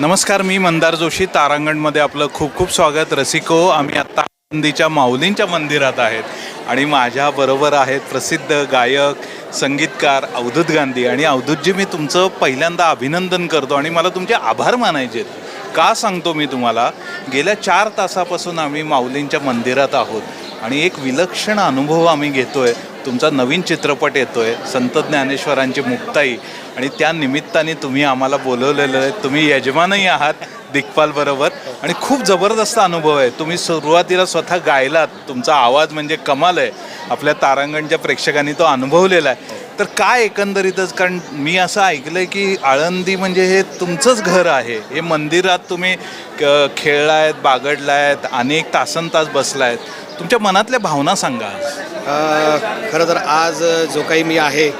नमस्कार मी मंदार जोशी. तारांगणमध्ये आपलं खूप खूप स्वागत. रसिको आम्ही आत्ता नंदीच्या माऊलींच्या मंदिरात आहेत. आणि माझ्याबरोबर आहेत प्रसिद्ध गायक संगीतकार अवधूत गांधी. आणि अवधूतजी मी तुमचं पहिल्यांदा अभिनंदन करतो आणि मला तुमचे आभार मानायचे आहेत. का सांगतो मी तुम्हाला? गेल्या चार तासापासून आम्ही माऊलींच्या मंदिरात आहोत. आणि एक विलक्षण अनुभव आम्ही घेतोय. तुमचा नवीन चित्रपट येतोय संत ज्ञानेश्वरांची मुक्ताई. आणि त्या निमित्ताने तुम्ही आम्हाला बोलवलेलं आहे. तुम्ही यजमानही आहात दिग्पाल बरोबर. आणि खूप जबरदस्त अनुभव आहे. तुम्ही सुरुवातीला स्वतः गायलात. तुमचा आवाज म्हणजे कमाल आहे. आपल्या तारांगणच्या प्रेक्षकांनी तो अनुभवलेला आहे. तर काय एकंदरीतच? कारण मी असं ऐकलं आहे की आळंदी म्हणजे हे तुमचंच घर आहे. हे मंदिरात तुम्ही क- खेळलायत बागडलायत अनेक तासन तास बसलायत. तुमच्या मनातल्या भावना सांगा. अ, खरं तर आज जो काही मी आहे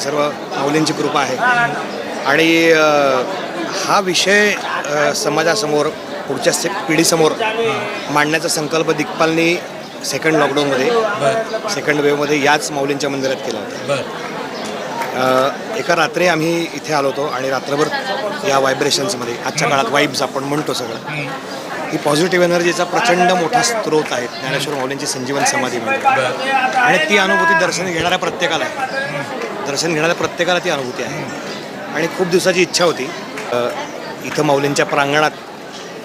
सर्व माऊलींची कृपा आहे. आणि अ, हा विषय अ, समाजासमोर पुढच्या से पिढीसमोर मांडण्याचा संकल्प दिग्पालनी सेकंड लॉकडाऊनमध्ये सेकंड वेवमध्ये याच माऊलींच्या मंदिरात केला होता. अ, एका रात्री आम्ही इथे आलो होतो आणि रात्रभर या व्हायब्रेशन्समध्ये आजच्या काळात वाईब्स आपण म्हणतो सगळं. ही पॉझिटिव्ह एनर्जीचा प्रचंड मोठा स्रोत आहे ज्ञानेश्वर माऊलींची संजीवन समाधी म्हणजे. आणि ती अनुभूती दर्शन घेणाऱ्या प्रत्येकाला आहे. दर्शन घेणाऱ्या प्रत्येकाला ती अनुभूती आहे. आणि खूप दिवसाची इच्छा होती. इथं माऊलींच्या प्रांगणात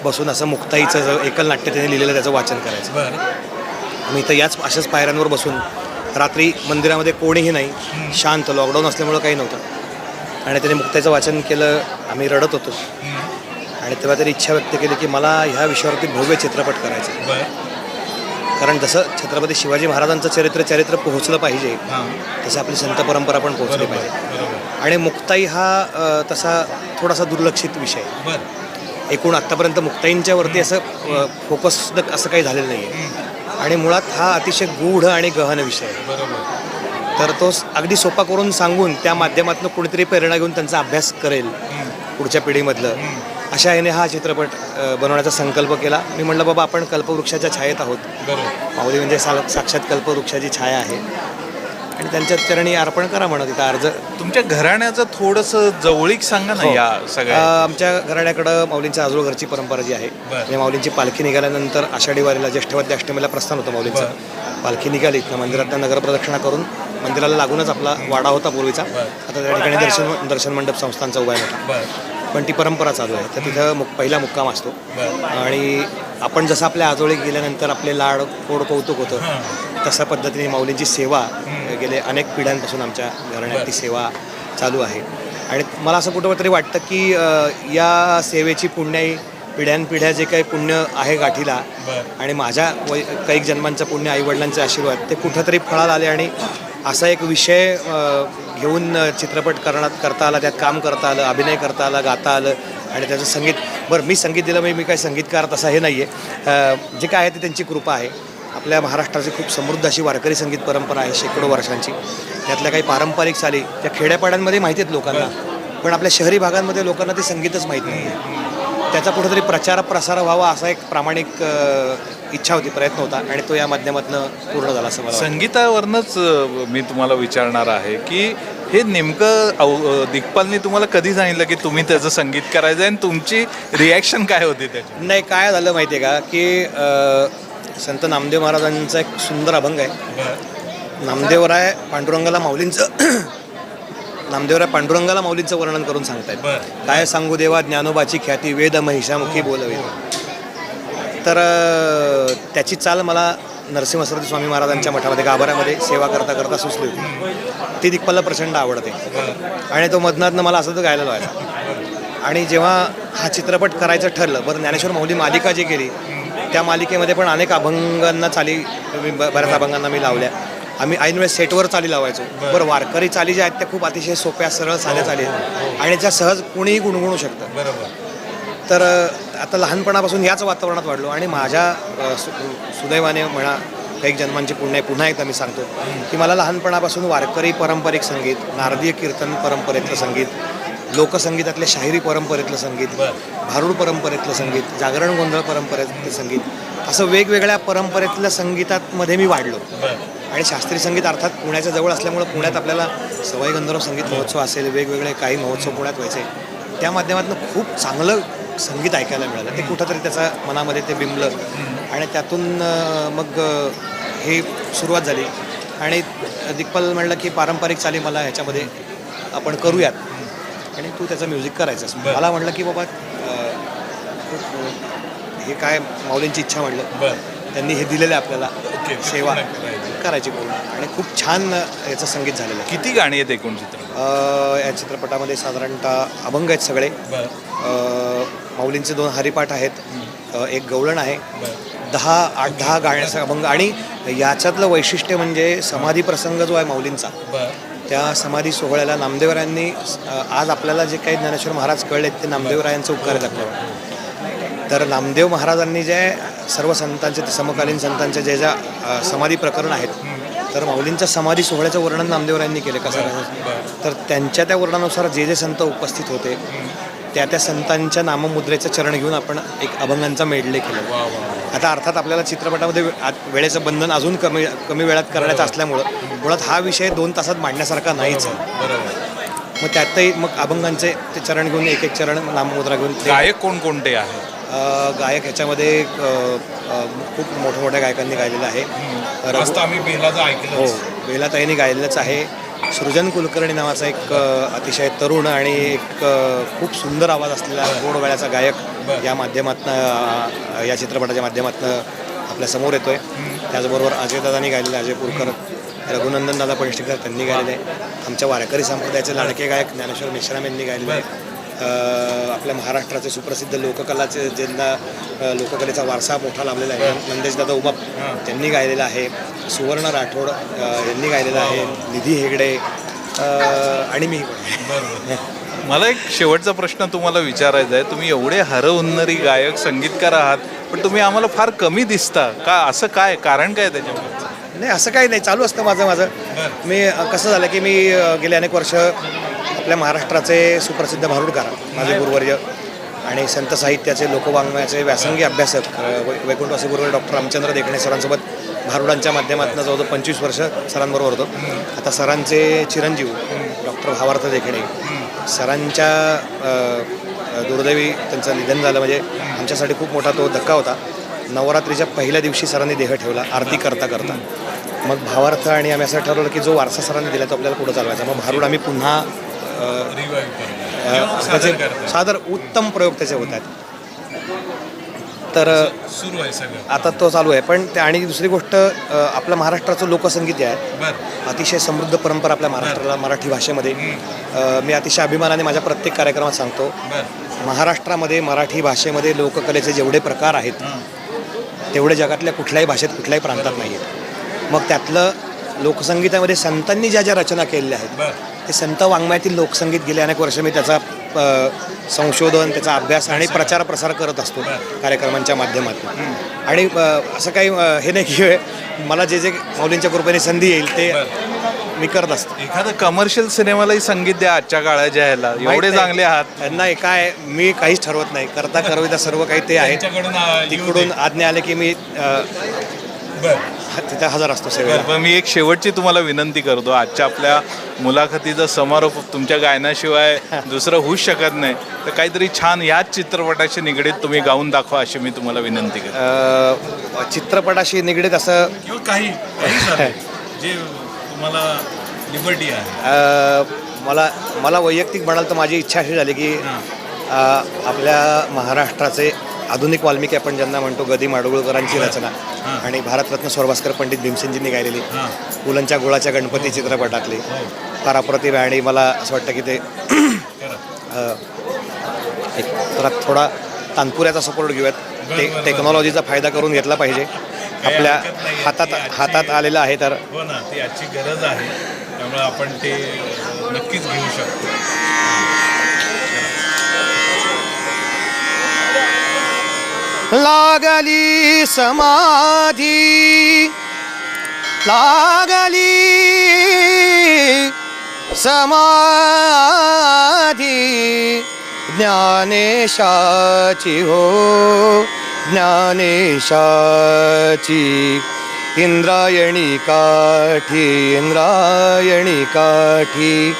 बसून असं मुक्ताईचं एकल नाट्य त्याने लिहिलेलं त्याचं वाचन करायचं. आम्ही इथं याच अशाच पायऱ्यांवर बसून रात्री मंदिरामध्ये कोणीही नाही शांत लॉकडाऊन असल्यामुळं काही नव्हतं. आणि त्याने मुक्ताईचं वाचन केलं आम्ही रडत होतो. आणि तेव्हा त्यांनी इच्छा व्यक्त केली की मला ह्या विषयावरती भव्य चित्रपट करायचा. कारण जसं छत्रपती शिवाजी महाराजांचं चरित्र चरित्र पोहोचलं पाहिजे तसं आपली संत परंपरा पण पोहोचली पाहिजे. आणि मुक्ताई हा तसा थोडासा दुर्लक्षित विषय एकूण आत्तापर्यंत मुक्ताईंच्यावरती असं फोकस असं काही झालेलं नाही आहे आणि मुळात हा अतिशय गूढ आणि गहन विषय आहे. तर तो अगदी सोपा करून सांगून त्या माध्यमातून कोणीतरी प्रेरणा घेऊन त्यांचा अभ्यास करेल पुढच्या पिढीमधलं. अशा याने हा चित्रपट बनवण्याचा संकल्प केला. मी म्हटलं बाबा आपण कल्पवृक्षाच्या छायेत आहोत. माऊली म्हणजे साक्षात कल्पवृक्षाची छाया आहे. आणि त्यांच्या चरणी अर्पण करा म्हणत तिथं अर्ज. तुमच्या घराण्याचं थोडंसं जवळीक सांगा ना हो. या सगळ्या आमच्या घराण्याकडं माऊलींच्या आजोळ घरची परंपरा जी आहे म्हणजे माऊलींची पालखी निघाल्यानंतर आषाढी वारीला ज्येष्ठवाद्य अष्टमीला प्रस्थान होतं माऊलींचं. पालखी निघाली इथनं मंदिरात नगर प्रदक्षिणा करून मंदिराला लागूनच आपला वाडा होता पूर्वीचा. आता त्या ठिकाणी दर्शन दर्शन मंडप संस्थांचा उभा आहे पण ती परंपरा चालू आहे. तर तिथं मुक पहिला मुक्काम असतो. आणि आपण जसं आपल्या आजोळी गेल्यानंतर आपले लाड कोड कौतुक होतं तशा पद्धतीने माऊलींची सेवा गेले अनेक पिढ्यांपासून आमच्या घराण्यात ती सेवा चालू आहे. आणि मला असं कुठं तरी वाटतं की या सेवेची पुण्याई पिढ्यानपिढ्या जे काही पुण्य आहे गाठीला आणि माझ्या वै कैक जन्मांचं पुण्य आईवडिलांचे आशीर्वाद ते कुठंतरी फळाला आले आणि असा एक विषय घेऊन चित्रपट करण्यात करता आला त्यात काम करता आलं अभिनय करता आला गाता आलं आणि त्याचं संगीत. बरं मी संगीत दिलं म्हणजे मी काही संगीतकार तसा हे नाही आहे जे काय आहे ते त्यांची कृपा आहे. आपल्या महाराष्ट्राची खूप समृद्ध अशी वारकरी संगीत परंपरा आहे शेकडो वर्षांची. त्यातल्या काही पारंपरिक चाली त्या खेड्यापाड्यांमध्ये माहिती आहेत लोकांना. पण आपल्या शहरी भागांमध्ये लोकांना ते संगीतच माहीत नाही आहे त्याचा कुठेतरी प्रचार प्रसार व्हावा असा एक प्रामाणिक इच्छा होती प्रयत्न होता आणि तो या माध्यमातून पूर्ण झाला असं मला. संगीतावरनंच मी तुम्हाला विचारणार आहे की हे नेमकं अव- दिग्पालनी तुम्हाला कधी सांगितलं की तुम्ही त्याचं संगीत करायचं आहे आणि तुमची रिॲक्शन काय होती त्याची? नाही काय झालं माहिती आहे का? की अ, संत नामदेव महाराजांचा एक सुंदर अभंग आहे. नामदेवराय पांडुरंगाला माऊलींचं नामदेवराय पांडुरंगाला माऊलींचं वर्णन करून सांगतायत. काय सांगू देवा ज्ञानोबाची ख्याती वेद महिषामुखी बोलवे. तर त्याची चाल मला नरसिंह सरस्वती स्वामी महाराजांच्या मठामध्ये गाभाऱ्यामध्ये सेवा करता करता सुचली होती. ती दिग्पालला प्रचंड आवडते. आणि तो मधनातनं मला असं तो गायला लावायचा. आणि जेव्हा हा चित्रपट करायचं ठरलं बरं ज्ञानेश्वर माऊली मालिका जी केली त्या मालिकेमध्ये पण अनेक अभंगांना चाली बऱ्याच अभंगांना मी लावल्या. आम्ही ऐन वेळेस सेटवर चाली लावायचो. बरं. वारकरी चाली ज्या आहेत त्या खूप अतिशय सोप्या सरळ साध्या चाली आहेत. आणि त्या सहज कुणीही गुणगुणू शकतं बरोबर. तर आता लहानपणापासून याच वातावरणात वाढलो आणि माझ्या सु सुदैवाने म्हणा काही जन्मांची पुण्य आहे पुन्हा एकदा मी सांगतो की मला लहानपणापासून वारकरी पारंपरिक संगीत नारदीय कीर्तन परंपरेतलं संगीत लोकसंगीतातल्या शाहिरी परंपरेतलं संगीत भारूड परंपरेतलं संगीत जागरण गोंधळ परंपरेतलं संगीत असं वेगवेगळ्या परंपरेतल्या संगीतात मध्ये मी वाढलो. आणि शास्त्रीय संगीत अर्थात पुण्याच्या जवळ असल्यामुळं पुण्यात आपल्याला सवाई गंधर्व संगीत महोत्सव असेल वेगवेगळे काही महोत्सव पुण्यात व्हायचे. त्या माध्यमातून खूप चांगलं संगीत ऐकायला मिळालं. ते कुठंतरी त्याचा मनामध्ये ते बिंबलं. आणि त्यातून मग हे सुरुवात झाली. आणि दिग्पाल म्हणलं की पारंपरिक चाली मला ह्याच्यामध्ये आपण करूयात. आणि तू त्याचं म्युझिक करायचं. मला म्हटलं की बाबा खूप हे काय माऊलींची इच्छा म्हटलं. त्यांनी हे दिलेलं आहे आपल्याला. सेवा करायची. पूर्ण आणि खूप छान याचं संगीत झालेलं आहे. किती गाणी आहेत एकूण चित्र या चित्रपटामध्ये साधारणतः अभंग आहेत सगळे. माऊलींचे दोन हरिपाठ आहेत. एक गवळण आहे. दहा आठ दहा गाण्याचा अभंग. आणि याच्यातलं वैशिष्ट्य म्हणजे समाधी प्रसंग जो आहे माऊलींचा त्या समाधी सोहळ्याला नामदेवरायांनी आज आपल्याला जे काही ज्ञानेश्वर महाराज कळलेत ते नामदेवरायांचे उपकार आपल्यावर. तर नामदेव महाराजांनी जे सर्व संतांचे समकालीन संतांचे जे ज्या समाधी प्रकरण आहेत तर माऊलींच्या समाधी सोहळ्याचं वर्णन नामदेवरायांनी केले कसं तर त्यांच्या त्या वर्णनानुसार जे जे संत उपस्थित होते त्या त्या संतांच्या नाममुद्रेचं चरण घेऊन आपण एक अभंगांचा मेडले केलं. आता अर्थात आपल्याला चित्रपटामध्ये वेळेचं बंधन अजून कमी कमी वेळात करण्याचं असल्यामुळं मुळात हा विषय दोन तासात मांडण्यासारखा नाहीच आहे. बरोबर मग त्यातही मग अभंगांचे ते चरण घेऊन एक एक चरण नाममुद्रा घेऊन गायक कोणकोणते आहेत? गायक ह्याच्यामध्ये खूप मोठ्या मोठ्या गायकांनी गायलेलं आहे. मस्त आम्ही बेलाचं हो ऐकलं बेलाताईंनी गायलेलंच आहे. सृजन कुलकर्णी नावाचा एक अतिशय तरुण आणि एक खूप सुंदर आवाज असलेला गोड गळ्याचा गायक. या माध्यमातनं या चित्रपटाच्या माध्यमातनं आपल्यासमोर येतोय. त्याचबरोबर अजयदादांनी गायलेलं अजय पुरकर रघुनंदन दादा पळशीकर त्यांनी गायलेलं आहे. आमच्या वारकरी संप्रदायाचे लाडके गायक ज्ञानेश्वर मेश्राम यांनी गायलेले आहे. आपल्या महाराष्ट्राचे सुप्रसिद्ध लोककलाचे ज्यांना लोककलेचा वारसा मोठा लाभलेला आहे. नंदेश दादा उमाप त्यांनी गायलेलं आहे. सुवर्ण राठोड यांनी गायलेलं आहे. निधी हेगडे आणि मी. मला एक शेवटचा प्रश्न तुम्हाला विचारायचा आहे. तुम्ही एवढे हरहुन्नरी गायक संगीतकार आहात पण तुम्ही आम्हाला फार कमी दिसता. का असं काय कारण काय त्याच्यामध्ये? नाही असं काही नाही. चालू असतं माझं माझं. मी कसं झालं की मी गेले अनेक वर्ष आपल्या महाराष्ट्राचे सुप्रसिद्ध भारुडकार माझे गुरुवर्य आणि संत साहित्याचे लोकवाङ्मयाचे व्यासंगी अभ्यासक वैकुंठवासी गुरुवर्य डॉक्टर रामचंद्र देखणे सरांसोबत भारुडांच्या माध्यमातून जवळजवळ पंचवीस वर्ष सरांबरोबर होतो. आता सरांचे चिरंजीव डॉक्टर भावार्थ देखणे सरांच्या दुर्दैवी त्यांचं निधन झालं म्हणजे आमच्यासाठी खूप मोठा तो धक्का होता. नवरात्रीच्या पहिल्या दिवशी सरांनी देह ठेवला आरती करता करता. मग भावार्थ आणि आम्ही असं ठरवलं की जो वारसा सरांनी दिला तो आपल्याला पुढे चालवायचा. मग भारूड आम्ही पुन्हा त्याचे सादर उत्तम प्रयोग त्याचे होत आहेत तर सुरू आहे सगळं. आता तो चालू आहे. पण त्या आणि दुसरी गोष्ट आपलं महाराष्ट्राचं लोकसंगीत आहे. अतिशय समृद्ध परंपरा आपल्या महाराष्ट्राला मराठी भाषेमध्ये. मी अतिशय अभिमानाने माझ्या प्रत्येक कार्यक्रमात सांगतो. महाराष्ट्रामध्ये मराठी भाषेमध्ये लोककलेचे जेवढे प्रकार आहेत तेवढे जगातल्या कुठल्याही भाषेत कुठल्याही प्रांतात नाही आहेत मग त्यातलं लोकसंगीतामध्ये संतांनी ज्या ज्या रचना केलेल्या आहेत ते संत वाङ्मयातील लोकसंगीत गेले अनेक वर्ष. मी त्याचा संशोधन त्याचा अभ्यास आणि प्रचार प्रसार करत असतो कार्यक्रमांच्या माध्यमातून. आणि असं काही हे नाही की मला जे जे माऊलींच्या कृपेने संधी येईल ते मी करत असतो. एखादं कमर्शियल सिनेमालाही संगीत द्या आजच्या काळाच्या ह्याला एवढे. चांगले आहात. त्यांना काय मी काहीच ठरवत नाही. करता करविता सर्व काही ते आहेत तिकडून आज्ञा आले की मी अ, तिथे हजर असतो सेवेला बरं, पण मी एक शेवटची तुम्हाला विनंती करतो. आजच्या आपल्या मुलाखतीचा समारोप तुमच्या गायनाशिवाय दुसरं होऊच शकत नाही. तर काहीतरी छान याच चित्रपटाशी निगडीत तुम्ही गाऊन दाखवा अशी मी तुम्हाला विनंती करतो. अ, चित्रपटाशी निगडीत असं किंवा काही जे तुम्हाला लिबर्टी आहे. अ, मला मला वैयक्तिक म्हणाल तर माझी इच्छा अशी झाली की अ, आपल्या महाराष्ट्राचे आधुनिक वाल्मिकी आपण ज्यांना म्हणतो गदी माडगुळकरांची रचना. आणि भारतरत्न स्वर्भास्कर पंडित भीमसेनजींनी गायलेली हां. पुलंच्या गोळाच्या गणपती चित्रपटातली. फार अप्रतिम आहे आणि मला असं वाटतं की ते एक थोडा तानपुऱ्याचा सपोर्ट घेऊयात. ते टेक्नॉलॉजीचा फायदा करून घेतला पाहिजे. आपल्या. हातात हातात आलेलं आहे तर. हो ना ती आजची गरज आहे. त्यामुळे आपण ते नक्कीच घेऊ शकतो. लागली समाधी. लागली समाधी. ज्ञानेशाची हो ज्ञानेशाची. इंद्रायणी काठी इंद्रायणी काठी.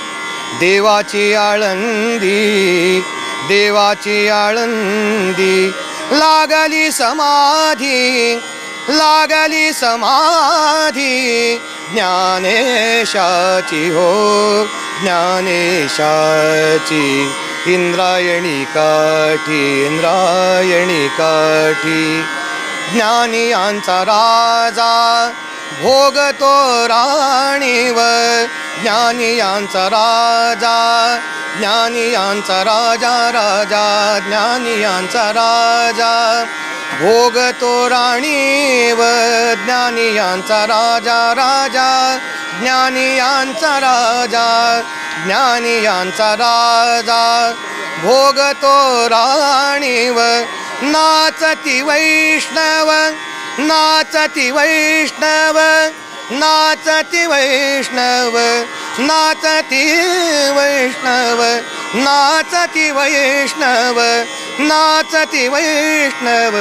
देवाची आळंदी देवाची आळंदी. लागली समाधी लागली समाधी. ज्ञानेशाची हो ज्ञानेशाची. इंद्रायणी काठी इंद्रायणी काठी. ज्ञानियांचा राजा भोगतो राणीवर. ज्ञानियांचा राजा ज्ञानियांचा राजा राजा ज्ञानियांचा राजा. भोगतो राणीवर. ज्ञानियांचा राजा राजा ज्ञानियांचा राजा ज्ञानियांचा राजा. भोगतो राणीव नाचती वैष्णव नाचती वैष्णव नाचति वैष्णव नाचती वैष्णव नाचति वैष्णव नाचति वैष्णव.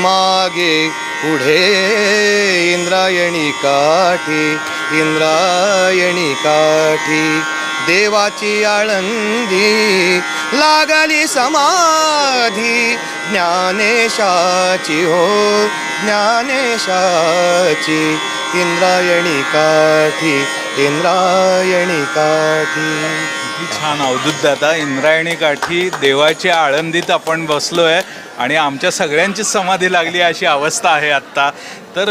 मागे पुढे इंद्रायणी काठी इंद्रायणी काठी. देवाची आळंदी लागली समाधी ज्ञानेशाची हो ज्ञानेशाची इंद्रायणी काठी इंद्रायणी काठी किती छान अवधूत दादा इंद्रायणी काठी देवाच्या आळंदीत आपण बसलो आहे आणि आमच्या सगळ्यांचीच समाधी लागली अशी अवस्था आहे आत्ता. तर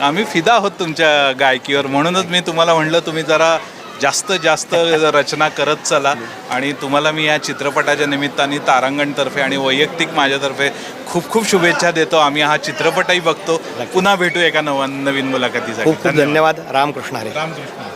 आम्ही फिदा आहोत तुमच्या गायकीवर. म्हणूनच मी तुम्हाला म्हणलं तुम्ही जरा जास्त जास्त रचना करत चला. आणि तुम्हाला मी या चित्रपटाच्या निमित्ताने तारांगणतर्फे आणि वैयक्तिक माझ्यातर्फे खूप खूप शुभेच्छा देतो. आम्ही हा चित्रपटही बघतो. पुन्हा भेटू एका नवा नवीन मुलाखतीसाठी. खूप खूप धन्यवाद. रामकृष्ण हरे. रामकृष्ण